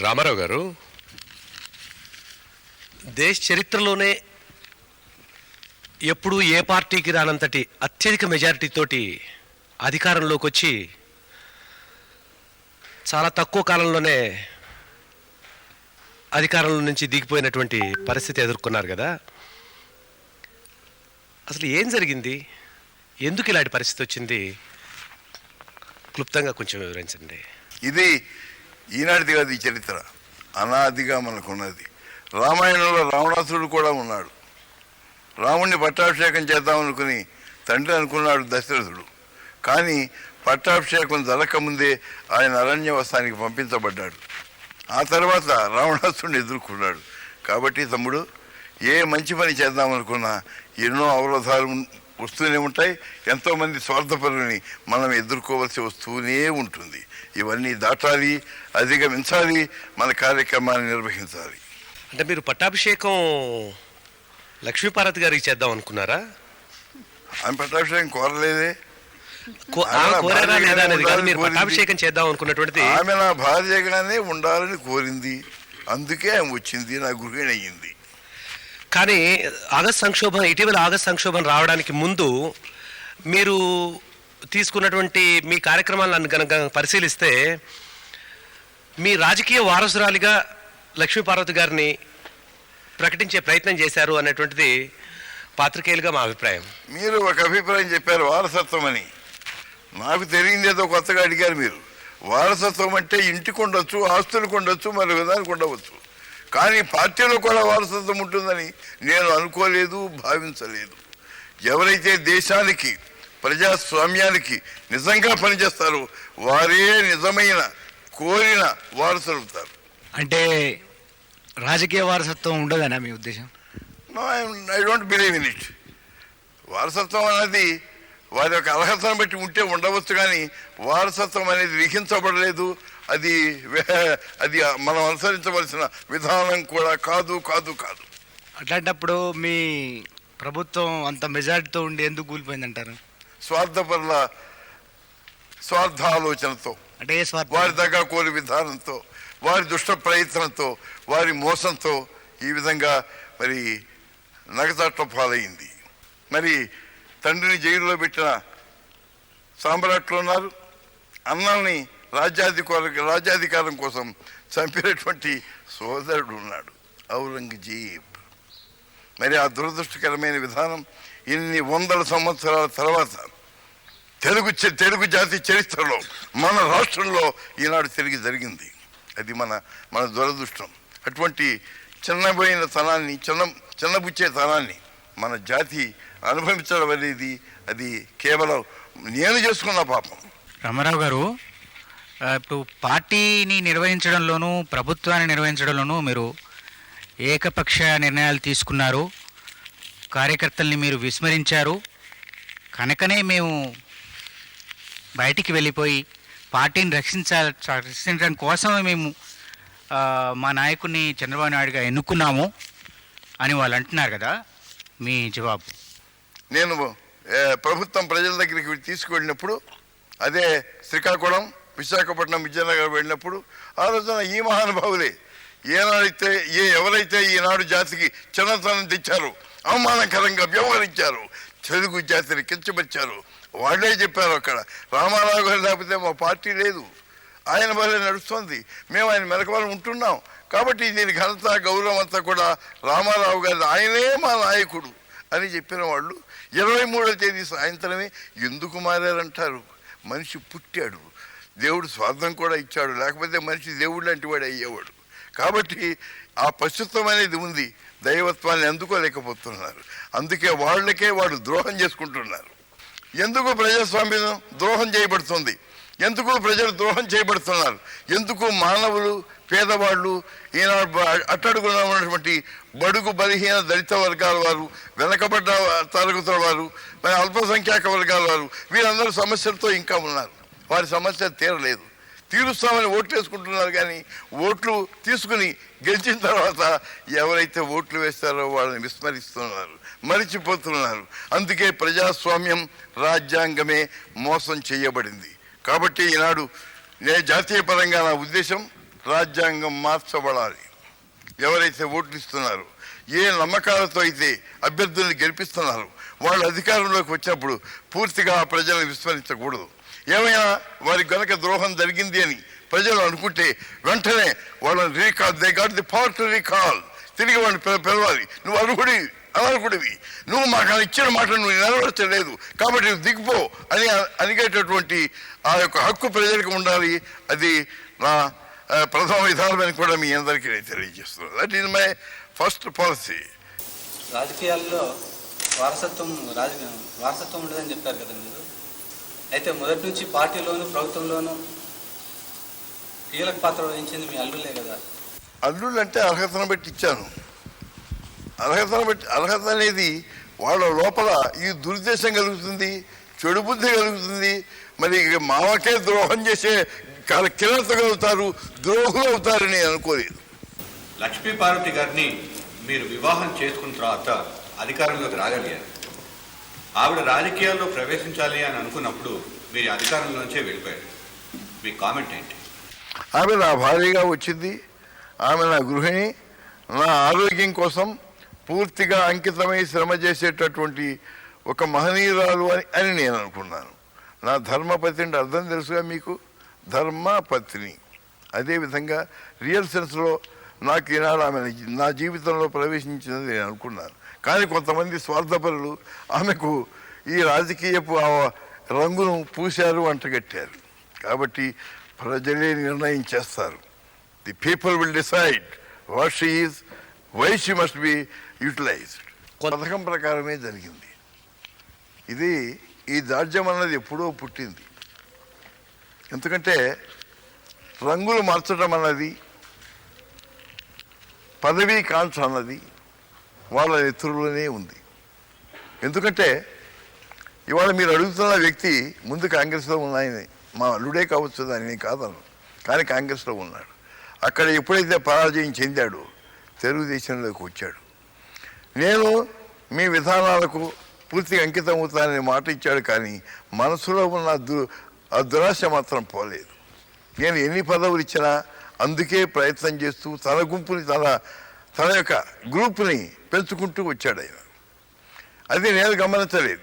రామారావు గారు. దేశ చరిత్రలోనే ఎప్పుడూ ఏ పార్టీకి రానంతటి అత్యధిక మెజారిటీతోటి అధికారంలోకి వచ్చి చాలా తక్కువ కాలంలోనే అధికారంలో నుంచి దిగిపోయినటువంటి పరిస్థితి ఎదుర్కొన్నారు కదా. అసలు ఏం జరిగింది? ఎందుకు ఇలాంటి పరిస్థితి వచ్చింది? క్లుప్తంగా కొంచెం వివరించండి. ఇది ఈనాటిది కాదు ఈ చరిత్ర. అనాదిగా మనకున్నది. రామాయణంలో రావణాసురుడు కూడా ఉన్నాడు. రాముణ్ణి పట్టాభిషేకం చేద్దామనుకుని తండ్రి అనుకున్నాడు దశరథుడు. కానీ పట్టాభిషేకం జరగకముందే ఆయన అరణ్యవస్థానికి పంపించబడ్డాడు. ఆ తర్వాత రావణాసురుడిని ఎదుర్కొన్నాడు. కాబట్టి తమ్ముడు ఏ మంచి పని చేద్దామనుకున్నా ఎన్నో అవరోధాలు వస్తూనే ఉంటాయి. ఎంతోమంది స్వార్థపరులని మనం ఎదుర్కోవాల్సి వస్తూనే ఉంటుంది. ఇవన్నీ దాటాలి అధిగమించాలి మన కార్యక్రమాన్ని నిర్వహించాలి. అంటే మీరు పట్టాభిషేకం లక్ష్మీపార్వతి గారికి చేద్దాం అనుకున్నారా? ఆమె పట్టాభిషేకం కోరలేదే. పట్టాభిషేకం చేద్దాం అనుకున్నటువంటిది ఆమె నా భార్యగానే ఉండాలని కోరింది. అందుకే ఆమె వచ్చింది నా గృహిణి అయ్యింది. కానీ ఆగస్ట్ సంక్షోభం ఇటీవల ఆగస్ట్ సంక్షోభం రావడానికి ముందు మీరు తీసుకున్నటువంటి మీ కార్యక్రమాలను కనుక పరిశీలిస్తే మీ రాజకీయ వారసురాలిగా లక్ష్మీపార్వతి గారిని ప్రకటించే ప్రయత్నం చేశారు అనేటువంటిది పాత్రికేయులుగా మా అభిప్రాయం. మీరు ఒక అభిప్రాయం చెప్పారు వారసత్వం అని. నాకు తెలియదు ఏదో కొత్తగా అడిగారు మీరు. వారసత్వం అంటే ఇంటికి ఉండొచ్చు ఆస్తులకు ఉండొచ్చు మరి విధానికి ఉండవచ్చు. కానీ పార్టీలో కూడా వారసత్వం ఉంటుందని నేను అనుకోలేదు భావించలేదు. ఎవరైతే దేశానికి ప్రజాస్వామ్యానికి నిజంగా పనిచేస్తారో వారే నిజమైన కోరిన వారసులుతారు అంటే రాజకీయ వారసత్వం ఉండదనా మీ ఉద్దేశం? I don't believe in it వారసత్వం అనేది వారి యొక్క అర్హతను బట్టి ఉంటే ఉండవచ్చు కానీ వారసత్వం అనేది లిఖించబడలేదు అది అది మనం అనుసరించవలసిన విధానం కూడా కాదు కాదు కాదు. అట్లాంటప్పుడు మీ ప్రభుత్వం అంత మెజారిటీతో ఉండి ఎందుకు కూలిపోయిందంటారు? స్వార్థపరుల స్వార్థాలోచనతో అంటే వారి దగ్గర కోరి విధానంతో వారి దుష్ట ప్రయత్నంతో వారి మోసంతో ఈ విధంగా మరి నగచాట్ల పాలైంది. మరి తండ్రిని జైల్లో పెట్టిన సామ్రాట్లు ఉన్నారు. అన్నాల్ని రాజ్యాధికార రాజ్యాధికారం కోసం చంపినటువంటి సోదరుడు ఉన్నాడు ఔరంగజేబ్. మరి ఆ దురదృష్టకరమైన విధానం ఇన్ని వందల సంవత్సరాల తర్వాత తెలుగు చ- తెలుగు జాతి చరిత్రలో మన రాష్ట్రంలో ఈనాడు తిరిగి జరిగింది. అది మన మన దురదృష్టం. అటువంటి చిన్నబోయిన తనాన్ని చిన్న చిన్నబుచ్చే తనాన్ని మన జాతి అనుభవించడం అనేది అది కేవలం నేను చేసుకున్న పాపం. రామారావు గారు ఇప్పుడు పార్టీని నిర్వహించడంలోనూ ప్రభుత్వాన్ని నిర్వహించడంలోనూ మీరు ఏకపక్ష నిర్ణయాలు తీసుకున్నారు. కార్యకర్తల్ని మీరు విస్మరించారు. కనుకనే మేము బయటికి వెళ్ళిపోయి పార్టీని రక్షించాలి రక్షించడం కోసమే మేము మా నాయకుడిని చంద్రబాబు నాయుడుగా ఎన్నుకున్నాము అని వాళ్ళు అంటున్నారు కదా. మీ జవాబు. నేను ప్రభుత్వం ప్రజల దగ్గరికి తీసుకువెళ్ళినప్పుడు అదే శ్రీకాకుళం విశాఖపట్నం విజయనగరం వెళ్ళినప్పుడు ఆ రోజున ఈ మహానుభావులే. ఏనాడైతే ఏ ఎవరైతే ఈనాడు జాతికి చిన్నతనం తెచ్చారో అవమానకరంగా వ్యవహరించారు తెలుగు జాతిని కించపరిచారు వాళ్ళే చెప్పారు అక్కడ. రామారావు గారు లేకపోతే మా పార్టీ లేదు. ఆయన వల్లే నడుస్తుంది. మేము ఆయన మెలకవలం ఉంటున్నాం. కాబట్టి దీని ఘనత గౌరవం అంతా కూడా రామారావు గారి ఆయనే మా నాయకుడు అని చెప్పిన వాళ్ళు ఇరవై మూడో తేదీ సాయంత్రమే ఎందుకు మారారంటారు? మనిషి పుట్టాడు. దేవుడు స్వార్థం కూడా ఇచ్చాడు. లేకపోతే మనిషి దేవుడు లాంటి వాడు అయ్యేవాడు. కాబట్టి ఆ పశుత్వం అనేది ఉంది. దైవత్వాన్ని అందుకోలేకపోతున్నారు. అందుకే వాళ్ళకే వాడు ద్రోహం చేసుకుంటున్నారు. ఎందుకు ప్రజాస్వామ్యం ద్రోహం చేయబడుతుంది? ఎందుకు ప్రజలు ద్రోహం చేయబడుతున్నారు? ఎందుకు మానవులు పేదవాళ్ళు ఈనాడు అట్టడుగున ఉన్నటువంటి బడుగు బలహీన దళిత వర్గాల వారు వెనకబడ్డ తరగతుల వారు మరి అల్పసంఖ్యాక వర్గాల వారు వీరందరూ సమస్యలతో ఇంకా ఉన్నారు. వారి సమస్య తీరలేదు. తీరుస్తామని ఓట్లు వేసుకుంటున్నారు కానీ ఓట్లు తీసుకుని గెలిచిన తర్వాత ఎవరైతే ఓట్లు వేస్తారో వాళ్ళని విస్మరిస్తున్నారు మరిచిపోతున్నారు. అందుకే ప్రజాస్వామ్యం రాజ్యాంగమే మోసం చేయబడింది. కాబట్టి ఈనాడు నే జాతీయ పరంగా నా ఉద్దేశం రాజ్యాంగం మార్చబడాలి. ఎవరైతే ఓట్లు ఇస్తున్నారో ఏ నమ్మకాలతో అయితే అభ్యర్థులను గెలిపిస్తున్నారు వాళ్ళు అధికారంలోకి వచ్చినప్పుడు పూర్తిగా ఆ ప్రజలను విస్మరించకూడదు. ఏమైనా వారికి గనక ద్రోహం జరిగింది అని ప్రజలు అనుకుంటే వెంటనే వాళ్ళని recall they got the power to recall. తిరిగి వాడిని పిలవాలి. నువ్వు అర్హుడివి అనర్హుడివి. నువ్వు మాకు ఇచ్చిన మాట నువ్వు నెరవేర్చలేదు. కాబట్టి నువ్వు దిగిపో అని అనిగేటటువంటి ఆ యొక్క హక్కు ప్రజలకు ఉండాలి. అది నా ప్రథమ విధానమని కూడా మీ అందరికీ నేను తెలియజేస్తున్నాను. That is my first policy రాజకీయాల్లో వారసత్వం రాజకీయం వారసత్వం ఉండదని చెప్పారు కదా మీరు. అయితే మొదటి నుంచి పార్టీలోను ప్రభుత్వంలోను కీలక పాత్ర వహించింది మీ అల్లులే కదా. అల్లుళ్ళు అంటే అర్హతను బట్టి ఇచ్చాను. అర్హతను బట్టి అర్హత అనేది వాళ్ళ లోపల ఈ దురుద్దేశం కలుగుతుంది చెడు బుద్ధి కలుగుతుంది. మరి ఇక మావకే ద్రోహం చేసే కలుగుతారు ద్రోహులు అవుతారని అనుకోలేదు. లక్ష్మీ పార్వతి గారిని మీరు వివాహం చేసుకున్న తర్వాత అధికారంలోకి రాగలిగారు. ఆవిడ రాజకీయాల్లో ప్రవేశించాలి అని అనుకున్నప్పుడు మీరు అధికారంలోంచే వెళ్ళిపోయారు. మీ కామెంట్ ఏంటి? ఆమె నా భార్యగా వచ్చింది. ఆమె నా గృహిణి. నా ఆరోగ్యం కోసం పూర్తిగా అంకితమై శ్రమ చేసేటటువంటి ఒక మహనీయురాలు అని అని నేను అనుకున్నాను. నా ధర్మపతి అంటే అర్థం తెలుసుగా మీకు? ధర్మపత్ని. అదేవిధంగా రియల్ సెన్స్లో నాకు ఈనాడు ఆమె నా జీవితంలో ప్రవేశించిందని నేను అనుకున్నాను. కానీ కొంతమంది స్వార్థపరులు ఆమెకు ఈ రాజకీయపు రంగును పూశారు అంటగట్టారు. కాబట్టి ప్రజలే నిర్ణయం చేస్తారు. The people will decide what she is why she must be utilized పథకం ప్రకారమే జరిగింది. ఇది ఈ దార్జ్యం అన్నది ఎప్పుడో పుట్టింది. ఎందుకంటే రంగులు మార్చడం అన్నది పదవీ కాంక్ష అన్నది వాళ్ళ నెత్తురులోనే ఉంది. ఎందుకంటే ఇవాళ మీరు అడుగుతున్న వ్యక్తి ముందు కాంగ్రెస్లో ఉన్నాయని మా అల్లుడే కావచ్చు అని నేను కాదను కానీ కాంగ్రెస్లో ఉన్నాడు. అక్కడ ఎప్పుడైతే పరాజయం చెందాడో తెలుగుదేశంలోకి వచ్చాడు. నేను మీ విధానాలకు పూర్తిగా అంకితం అవుతానని మాట ఇచ్చాడు కానీ మనసులో ఉన్న దు ఆ దురాశ మాత్రం పోలేదు. నేను ఎన్ని పదవులు ఇచ్చినా అందుకే ప్రయత్నం చేస్తూ తన గుంపుని తన తన యొక్క గ్రూప్ని పెంచుకుంటూ వచ్చాడు ఆయన. అది నేను గమనించలేదు.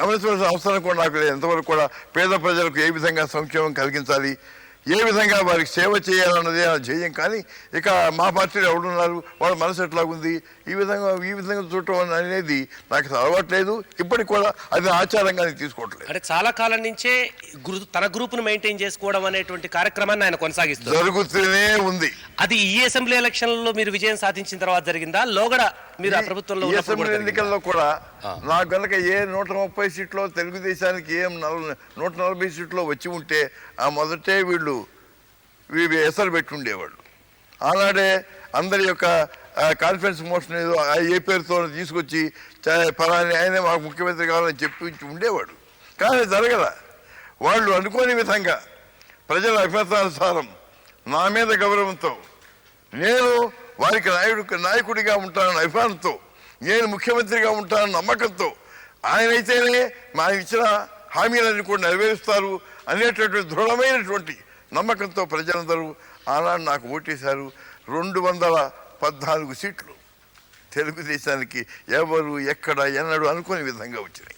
గమనించవలసిన అవసరం కూడా నాకు లేదు. ఎంతవరకు కూడా పేద ప్రజలకు ఏ విధంగా సంక్షేమం కలిగించాలి? ఏ విధంగా వారికి సేవ చేయాలన్నది ధ్యేయం. కానీ ఇక మా పార్టీలో ఎవడున్నారు వాళ్ళ మనసు ఎట్లాగుంది? ఈ విధంగా ఈ విధంగా చూడటం అనేది నాకు అలవాట్లేదు ఇప్పటికి కూడా అది ఆచారంగా తీసుకోవట్లేదు. అంటే చాలా కాలం నుంచే గ్రూ- తన గ్రూప్ను మెయింటైన్ చేసుకోవడం అనేటువంటి కార్యక్రమాన్ని ఆయన కొనసాగిస్తారు జరుగుతూనే ఉంది. అది ఈ అసెంబ్లీ ఎలక్షన్లలో మీరు విజయం సాధించిన తర్వాత జరిగిందా? లోగడ మీరు ఆ ప్రభుత్వంలో అసెంబ్లీ? ఎన్నికల్లో కూడా నాకు గనక ఏ నూట ముప్పై సీట్లో తెలుగుదేశానికి ఏం నూట నలభై సీట్లో వచ్చి ఉంటే ఆ మొదటే వీళ్ళు ఎసరు పెట్టి ఉండేవాళ్ళు ఆనాడే అందరి యొక్క ఆ, కాన్ఫరెన్స్ మోషన్ ఏదో ఆ ఏ పేరుతో తీసుకొచ్చి చ- ఫలాని ఆయనే మాకు ముఖ్యమంత్రి కావాలని చెప్పించి ఉండేవాడు. కానీ జరగల. వాళ్ళు అనుకోని విధంగా ప్రజల అభిమతానుసారం నా మీద గౌరవంతో నేను వారికి నాయుడు నాయకుడిగా ఉంటానన్న అభిమానంతో నేను ముఖ్యమంత్రిగా ఉంటానన్న నమ్మకంతో ఆయనైతేనే మా ఇచ్చిన హామీలన్నీ కూడా నెరవేరుస్తారు అనేటటువంటి దృఢమైనటువంటి నమ్మకంతో ప్రజలందరూ ఆనాడు నాకు ఓటేశారు. రెండు వందల పద్నాలుగు సీట్లు. తెలుగుదేశానికి ఎవరు ఎక్కడ ఎన్నడూ అనుకోని విధంగా వచ్చినాయి.